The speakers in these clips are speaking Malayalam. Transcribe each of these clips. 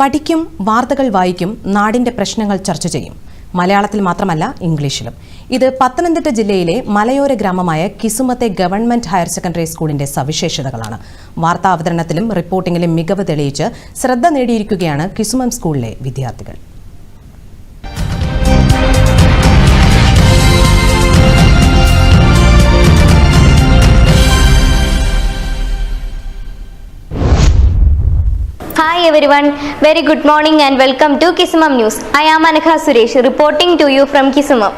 പഠിക്കും വാർത്തകൾ വായിക്കും നാടിന്റെ പ്രശ്നങ്ങൾ ചർച്ച ചെയ്യും. മലയാളത്തിൽ മാത്രമല്ല ഇംഗ്ലീഷിലും. ഇത് പത്തനംതിട്ട ജില്ലയിലെ മലയോര ഗ്രാമമായ കിസുമത്തെ ഗവൺമെന്റ് ഹയർ സെക്കൻഡറി സ്കൂളിന്റെ സവിശേഷതകളാണ്. വാർത്താ അവതരണത്തിലും റിപ്പോർട്ടിംഗിലും മികവ് തെളിയിച്ച് ശ്രദ്ധ നേടിയിരിക്കുകയാണ് കിസുമം സ്കൂളിലെ വിദ്യാർത്ഥികൾ. Hi everyone very good morning and welcome to Kisumam news I am Anagha Suresh reporting to you from Kisumam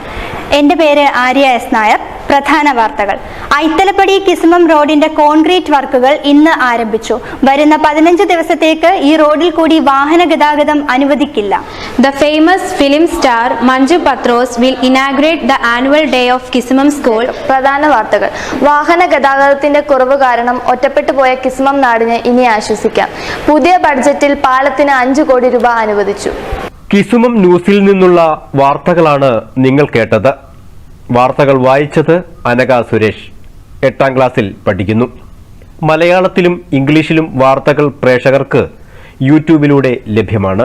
എന്റെ പേര് ആര്യ എസ് നായർ. പ്രധാന വാർത്തകൾ. ഐത്തലപ്പടി കിസ്മം റോഡിന്റെ കോൺക്രീറ്റ് വർക്കുകൾ ഇന്ന് ആരംഭിച്ചു. വരുന്ന പതിനഞ്ച് ദിവസത്തേക്ക് ഈ റോഡിൽ കൂടി വാഹന ഗതാഗതം അനുവദിക്കില്ല. The famous film star Manju Pathros will inaugurate the annual day of Kismam school പ്രധാന വാർത്തകൾ. വാഹന ഗതാഗതത്തിന്റെ കുറവ് കാരണം ഒറ്റപ്പെട്ടു പോയ കിസ്മം നാടിനെ ഇനി ആശ്വസിക്കാം. പുതിയ ബഡ്ജറ്റിൽ പാലത്തിന് അഞ്ചു കോടി രൂപ അനുവദിച്ചു. കിസുമം ന്യൂസിൽ നിന്നുള്ള വാർത്തകളാണ് നിങ്ങൾ കേട്ടത്. വാർത്തകൾ വായിച്ചത് അനക സുരേഷ്. എട്ടാം ക്ലാസ്സിൽ പഠിക്കുന്നു. മലയാളത്തിലും ഇംഗ്ലീഷിലും വാർത്തകൾ പ്രേക്ഷകർക്ക് യൂട്യൂബിലൂടെ ലഭ്യമാണ്.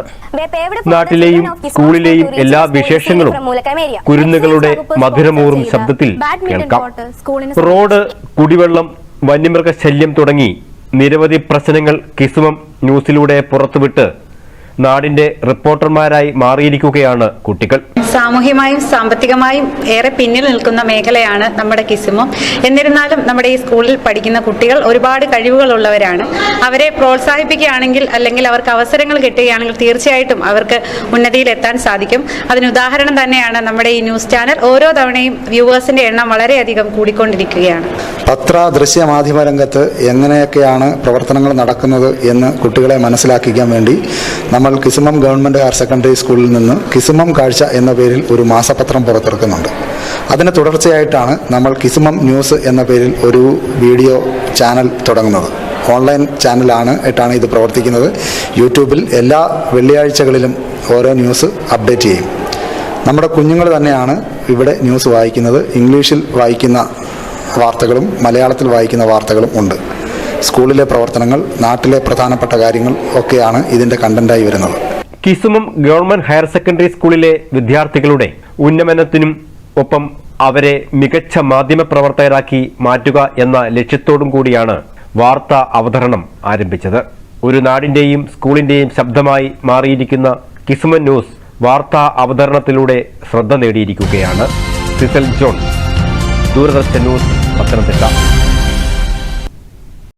നാട്ടിലെയും സ്കൂളിലെയും എല്ലാ വിശേഷങ്ങളും കുരുന്നുകളുടെ മധുരമൂറും ശബ്ദത്തിൽ കേൾക്കാം. റോഡ് കുടിവെള്ളം വന്യമൃഗ ശല്യം തുടങ്ങി നിരവധി പ്രശ്നങ്ങൾ കിസുമം ന്യൂസിലൂടെ പുറത്തുവിട്ട് നാടിന്റെ റിപ്പോർട്ടർമാരായി മാറിയിരിക്കുകയാണ് കുട്ടികൾ. സാമൂഹ്യമായും സാമ്പത്തികമായും ഏറെ പിന്നിൽ നിൽക്കുന്ന മേഖലയാണ് നമ്മുടെ കിസിമം. എന്നിരുന്നാലും നമ്മുടെ ഈ സ്കൂളിൽ പഠിക്കുന്ന കുട്ടികൾ ഒരുപാട് കഴിവുകളുള്ളവരാണ്. അവരെ പ്രോത്സാഹിപ്പിക്കുകയാണെങ്കിൽ അല്ലെങ്കിൽ അവർക്ക് അവസരങ്ങൾ കിട്ടുകയാണെങ്കിൽ തീർച്ചയായിട്ടും അവർക്ക് ഉന്നതിയിൽ എത്താൻ സാധിക്കും. അതിന് ഉദാഹരണം തന്നെയാണ് നമ്മുടെ ഈ ന്യൂസ് ചാനൽ. ഓരോ തവണയും വ്യൂവേഴ്സിന്റെ എണ്ണം വളരെയധികം കൂടിക്കൊണ്ടിരിക്കുകയാണ്. പത്ര ദൃശ്യ മാധ്യമ രംഗത്ത് എങ്ങനെയൊക്കെയാണ് പ്രവർത്തനങ്ങൾ നടക്കുന്നത് എന്ന് കുട്ടികളെ മനസ്സിലാക്കിക്കാൻ വേണ്ടി നമ്മൾ കിസുമം ഗവൺമെന്റ് ഹയർ സെക്കൻഡറി സ്കൂളിൽ നിന്ന് കിസുമം കാഴ്ച എന്ന പേരിൽ ഒരു മാസപത്രം പുറത്തിറക്കുന്നുണ്ട്. അതിന് തുടർച്ചയായിട്ടാണ് നമ്മൾ കിസുമം ന്യൂസ് എന്ന പേരിൽ ഒരു വീഡിയോ ചാനൽ തുടങ്ങുന്നത്. ഓൺലൈൻ ചാനലാണ് ആയിട്ടാണ് ഇത് പ്രവർത്തിക്കുന്നത്. യൂട്യൂബിൽ എല്ലാ വെള്ളിയാഴ്ചകളിലും ഓരോ ന്യൂസ് അപ്ഡേറ്റ് ചെയ്യും. നമ്മുടെ കുഞ്ഞുങ്ങൾ തന്നെയാണ് ഇവിടെ ന്യൂസ് വായിക്കുന്നത്. ഇംഗ്ലീഷിൽ വായിക്കുന്ന വാർത്തകളും മലയാളത്തിൽ വായിക്കുന്ന വാർത്തകളും ഉണ്ട്. സ്കൂളിലെ പ്രവർത്തനങ്ങൾ നാട്ടിലെ പ്രധാനപ്പെട്ട കാര്യങ്ങൾ ഒക്കെയാണ് ഇതിന്റെ കണ്ടന്റായി വരുന്നത്. കിസുമം ഗവൺമെന്റ് ഹയർ സെക്കൻഡറി സ്കൂളിലെ വിദ്യാർത്ഥികളുടെ ഉന്നമനത്തിനും ഒപ്പം അവരെ മികച്ച മാധ്യമ പ്രവർത്തകരാക്കി മാറ്റുക എന്ന ലക്ഷ്യത്തോടും കൂടിയാണ് വാർത്താ അവതരണം ആരംഭിച്ചത്. ഒരു നാടിന്റെയും സ്കൂളിന്റെയും ശബ്ദമായി മാറിയിരിക്കുന്ന കിസുമൻ ന്യൂസ് വാർത്താ അവതരണത്തിലൂടെ ശ്രദ്ധ നേടിയിരിക്കുകയാണ്. Cecil John. Doordarshan news Pathanamthitta.